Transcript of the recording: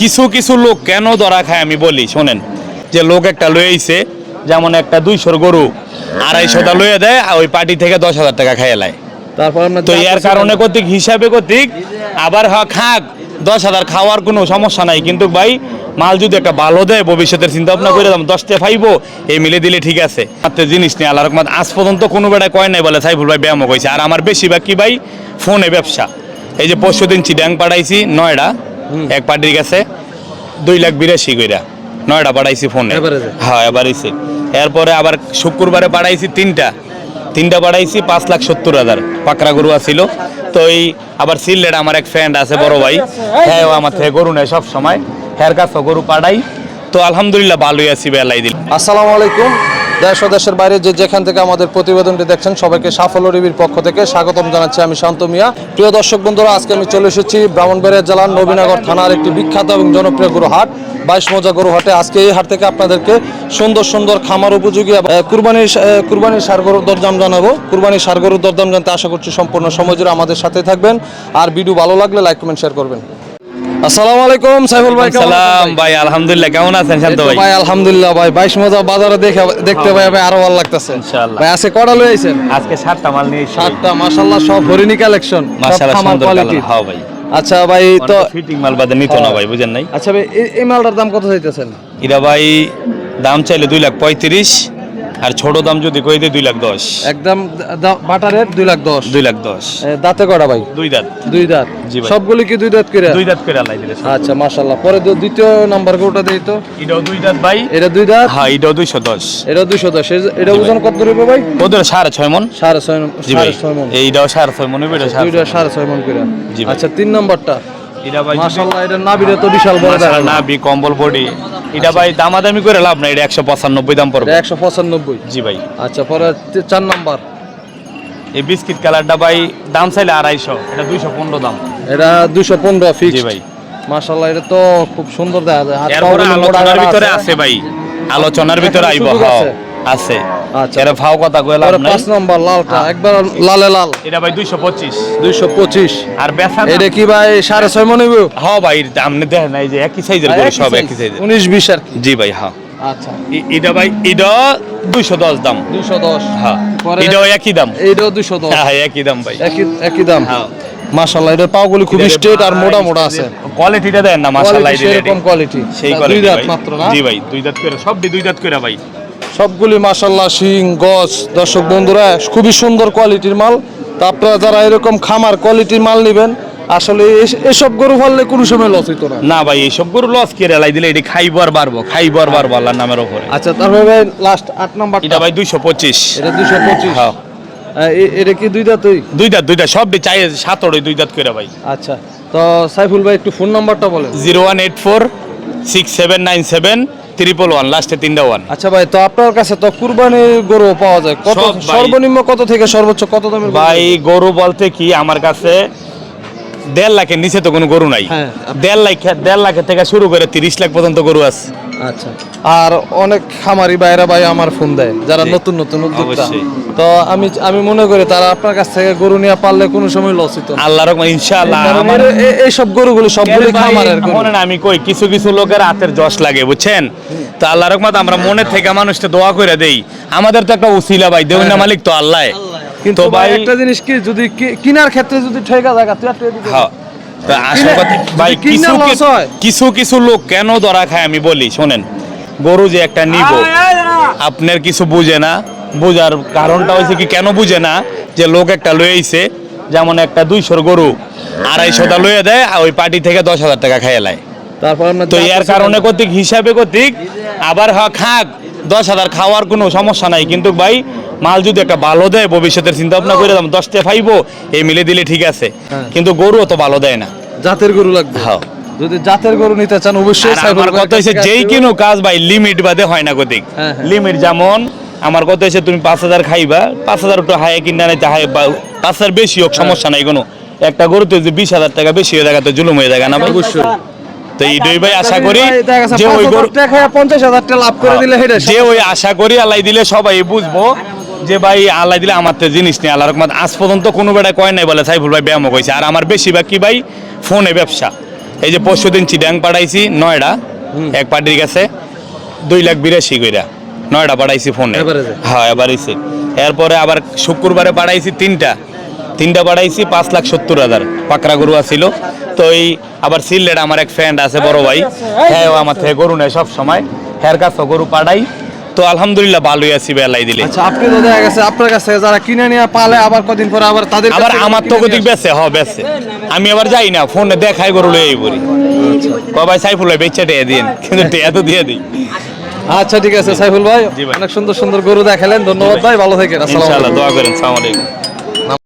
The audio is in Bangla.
কিছু কিছু লোক কেন ধরা খায় আমি বলি শোনেন। যে লোক একটা লয়েছে যেমন একটা দুইশোর গরু আড়াইশোটা লয়ে দেয় আর ওই পার্টি থেকে দশ হাজার টাকা খাইয়ে লায় তারপর তো এর কারণে কর্তৃক হিসাবে কর্তৃক আবার হ খাক দশ হাজার খাওয়ার কোনো সমস্যা নাই। কিন্তু ভাই মাল যদি একটা ভালো দেয় ভবিষ্যতের চিন্তা ভাবনা করে দাম দশটা ফাইবো এই মিলে দিলে ঠিক আছে। মাত্র জিনিস নেই আল্লাহ রকম আজ পর্যন্ত কোনো বেড়ায় কয় নাই বলে সাইফুল ভাই ব্যায়ামও কইছে। আর আমার বেশিরভাগ কি ভাই ফোনে ব্যবসা। এই যে পরশু দিন চিডাং পাঠাইছি নয়ডা। এক পার্টির কাছে দুই লাখ বিরাশি কইরা। নয়টা পাঠাইছি ফোনে। হ্যাঁ এবারেছি এরপরে আবার শুক্রবারে পাঠাইছি তিনটা। তিনটা পাঠাইছি পাঁচ লাখ সত্তর হাজার। পাকড়া গরু আছিল। তো এই আবার সিলেট আমার এক ফ্রেন্ড আছে বড় ভাই। হ্যাঁ ও আমার থেকে গরু নেয় সব সময় হ্যার কাছে গরু পাঠাই। তো আলহামদুলিল্লাহ ভালোই আছি বেলাই দিল আসসালামু আলাইকুম। দেশ ও দেশের বাইরে যে যেখান থেকে আমাদের প্রতিবেদনটি দেখছেন সবাইকে সাফল্য টিভির পক্ষ থেকে স্বাগতম জানাচ্ছি আমি শান্ত মিয়া। প্রিয় দর্শক বন্ধুরা আজকে আমি চলে এসেছি ব্রাহ্মণবাড়িয়া জেলার নবীনগর থানার একটি বিখ্যাত এবং জনপ্রিয় গরু হাট বাইশ মজা গরু হাটে আজকে এই হাট থেকে আপনাদেরকে সুন্দর সুন্দর খামার উপযোগী আহ, কুরবানির সার গরুর দরদাম জানাব। কুরবানির সার গরুর দরদাম জানতে আশা করছি সম্পূর্ণ সময় জুড়ে আমাদের সাথে থাকবেন। আর ভিডিও ভালো লাগলে লাইক কমেন্ট শেয়ার করবেন। আসসালামু আলাইকুম সাইফুল ভাই সালাম ভাই? আলহামদুলিল্লাহ কেমন আছেন? শান্ত ভাই। ভাই আলহামদুলিল্লাহ ভাই বাইশ মজা বাজারে দেখে দেখতে ভাই ভাই আরও ভালো লাগতেছে। ইনশাআল্লাহ। ভাই আজকে কটা লয়ে আইছেন? আজকে সাতটা মাল নিয়ে সাতটা মাশাআল্লাহ সব হরিণী কালেকশন মাশাআল্লাহ সুন্দর কালার হ্যাঁ ভাই। আচ্ছা ভাই তো ফিটিং মাল বাদে নিত না ভাই বুঝেন নাই? আচ্ছা ভাই এই- মালটার দাম কত চাইতেছেন? এরা ভাই দাম চাইলে দুই লাখ পঁয়ত্রিশ। আর ছোট দাম যদি কই দেয় দুই লাখ দশ। একদম বাটা রেট দুই লাখ দশ। দুই লাখ দশ। দাঁতে কটা ভাই? দুই দাঁত। দুই দাঁত। জি ভাই। সবগুলি কি দুই দাঁত করে? দুই দাঁত করে আলাই দিলে আচ্ছা মাশাআল্লাহ। পরে দ্বিতীয় নাম্বার গরুটা দিই তো। এটাও দুই দাঁত ভাই। এটা দুই দাঁত? হ্যাঁ এটাও দুইশো দশ। এটা দুইশো দশ। এ- এটা ওজন কত ধরবে ভাই? ওদের সাড়ে ছয় মন। সাড়ে ছয় জি ভাই। সাড়ে ছয় মন। এইটাও সাড়ে ছয় মন এটা সাড়ে দুইটা সাড়ে ছয় মন করে। আচ্ছা তিন নম্বরটা। এটা ভাই মাশাআল্লাহ এটা নাবিরে তো বিশাল বড় দেখা মাশাআল্লাহ, কম্বল বডি। এটা ভাই দামাদামি করে লাভ নাই এটা একশো পঁচানব্বই দাম পড়বে। একশো পঁচানব্বই। জি ভাই। আচ্ছা পরে তি- চার নাম্বার। এই বিস্কিট কালারটা ভাই দাম চাইলে এটা দুইশো পনেরো দাম। এটা ফিক্স জি ভাই। এটা তো খুব সুন্দর দেখা যায়। আলোচনার ভিতরে আছে। আছে ভাই। আলোচনার ভিতরে আইব হ্যাঁ আছে? আচ্ছা। এর ফাও কথা কইলাম পরে পাঁচ নাম্বার লালটা হ্যাঁ। একবার লালে লাল। এটা ভাই দুইশো পঁচিশ। দুইশো পঁচিশ। আর বেচা এটা কি ভাই সাড়ে ছয় মনে হইব? হ্যাঁ ভাই আপনি দেখেন এই যে একই সাইজের গরু সব একই সাইজের উনিশ বিশ আর কি? জি ভাই হ্যাঁ। আচ্ছা। এটা ভাই এটা দুইশো দশ দাম। দুইশো দশ। হ্যাঁ। পরে- এটাও একই দাম। এইটাও দুইশো দশ। হ্যাঁ একই দাম ভাই। একই একই দাম। হ্যাঁ। মাশাল্লাহ এটার পাগুলি খুব স্ট্রেট আর মোটা মোটা আছে। কোয়ালিটিটা দেন না মাশাআল্লাহ সেরকম কোয়ালিটি সেই দুই দাঁত ভাই। মাত্র না? জি ভাই দুই দাঁত করে সব দুই দাঁত করে ভাই। সবগুলি মাশাল্লাহ শিং গছ। দর্শক বন্ধুরা খুবই সুন্দর কোয়ালিটির মাল। তা আপনারা যারা এরকম খামার কোয়ালিটির মাল নেবেন আসলে এস- এসব গরু ফললে কোনো সময় লস হইতো না। না ভাই এইসব গরু লস কে রেলাই দিলে? এটি খাইবো আর বাড়বো খাইবো আর বাড়বো আল্লাহর নামের উপরে। আচ্ছা তারপরে ভাই লাস্ট আট নাম্বার এটা ভাই দুইশো পঁচিশ। এটা দুশো পঁচিশ। হ্যাঁ। এটা কি দুই দাঁত দুই দাঁত দুই দাঁত সব চাই সাত ওড়ে দুই দাঁত করে ভাই। আচ্ছা তো সাইফুল ভাই একটু ফোন নাম্বারটা বলেন। Zero one eight four six seven nine seven triple one লাস্টে তিনটা ওয়ান আচ্ছা ভাই তো আপনার কাছে তো কুরবানির গরু পাওয়া যায়। কত সর্বনিম্ন কত থেকে সর্বোচ্চ কত দামের ভাই গরু বলতে কি আমার কাছে দেড় লাখের নিচে তো কোনো গরু নাই। হ্যাঁ। দেড় লাখ দেড় লাখের থেকে শুরু করে তিরিশ লাখ পর্যন্ত গরু আছে। আচ্ছা। আর অনেক খামারি বাইরা ভাই আমার ফোন দেয় যারা নতুন নতুন উদ্যোক্তা। তো আমি আমি মনে করি তারা আপনার কাছ থেকে গরু নিয়ে পারলে কোনো সময় লস আল্লাহ রকম ইনশাআল্লাহ আমার এর- এ- এইসব গরুগুলো সবগুলি খামারের গরু। মনে আমি কই কিছু কিছু লোকের হাতের যশ লাগে বুঝছেন? তো আল্লাহ রকমত আমরা মনে থেকে মানুষটা দোয়া করে দেই। আমাদের তো একটা উসিলা ভাই দেউনা হ্যাঁ। মালিক তো আল্লাহ। কিন্তু ভাই একটা জিনিস কি যদি কিনার ক্ষেত্রে যদি ঠেকা জায়গা তুই তো আসল কথা ভাই কিছু কিছু- কিছু লোক কেন ধরা খায় আমি বলি শোনেন। গরু যে একটা নিব আপনার কিছু বুঝে না। বুঝার কারণটা হয়েছে কি কেন বুঝে না? যে লোক একটা লয়েছে যেমন একটা দুইশোর গরু আড়াইশোটা লয়ে দেয় আর ওই পার্টি থেকে দশ হাজার টাকা খাইয়ে লায় তারপর তো এর কারণে? কর্তৃক হিসাবে কর্তৃক আবার হ খাক দশ হাজার খাওয়ার কোনো সমস্যা নাই। কিন্তু ভাই মাল যদি একটা ভালো দেয় ভবিষ্যতের চিন্তা ভাবনা করে দাম দশটা ফাইবো এই মিলে দিলে ঠিক আছে। হ্যাঁ। কিন্তু গরু তো ভালো দেয় না। জাতের গরু লাগবে। হ্যাঁ। যদি জাতের গরু নিতে চান অবশ্যই আমার কথা হচ্ছে যেই কিনো কাজ ভাই লিমিট বাদে হয় না কদিক হ্যাঁ, হ্যাঁ। লিমিট যেমন আমার কথা হচ্ছে তুমি পাঁচ হাজার খাইবা পাঁচ হাজার একটু কিনা পাঁচ হাজার বেশি। হোক সমস্যা নাই কোনো। একটা গরুতে যদি বিশ হাজার টাকা বেশি হয়ে দেখা তো জুলুম হয়ে দেখা না ভাই। অবশ্যই। তো এই দুই ভাই আশা করি যে ওই গরু পঞ্চাশ হাজার টাকা লাভ করে দিলে যে ওই আশা করি আল্লাহ দিলে সবাই বুঝব। যে ভাই আল্লাহ দিলে আমার তো জিনিস নেই আল্লাহ রকম আজ পর্যন্ত কোনো বেড়ায় কয় নাই বলে সাইফুল ভাই ব্যায়ামও কইছে। আর আমার বেশিরভাগ কি ভাই? ফোনে ব্যবসা। এই যে পরশু দিন চিডাং পাঠাইছি নয়ডা। এক পার্টির কাছে দুই লাখ বিরাশি কইরা। নয়ডা পাঠাইছি ফোনে? হ্যাঁ এবারেছি এরপরে আবার শুক্রবারে পাঠাইছি তিনটা। তিনটা পাঠাইছি পাঁচ লাখ সত্তর হাজার। পাকড়া গরু আছিল। তো এই আবার সিলেট আমার এক ফ্রেন্ড আছে বড় ভাই। হ্যাঁ ও আমার থেকে গরু নেয় সব সময় হ্যার কাছে গরু পাঠাই। তো আলহামদুলিল্লাহ ভালোই আছি বেলাই দিলে। আচ্ছা আপনি তো দেখা গেছে আপনার কাছে যারা কিনে নিয়ে পালে আবার কদিন পরে আবার তাদের আবার আমার তো কিনে বেছে হ বেছে আমি আবার যাই না ফোনে দেখাই গরু লই বলি কবাই সাইফুল ভাই বেচা দিয়ে দিন কিন্তু টেয়া তো দিয়ে দিই। আচ্ছা ঠিক আছে সাইফুল ভাই অনেক সুন্দর সুন্দর গরু দেখালেন ধন্যবাদ ভাই ভালো থাকেন আসসালামু ইনশাআল্লাহ আলাইকুম। দোয়া করেন আসসালামু আলাইকুম।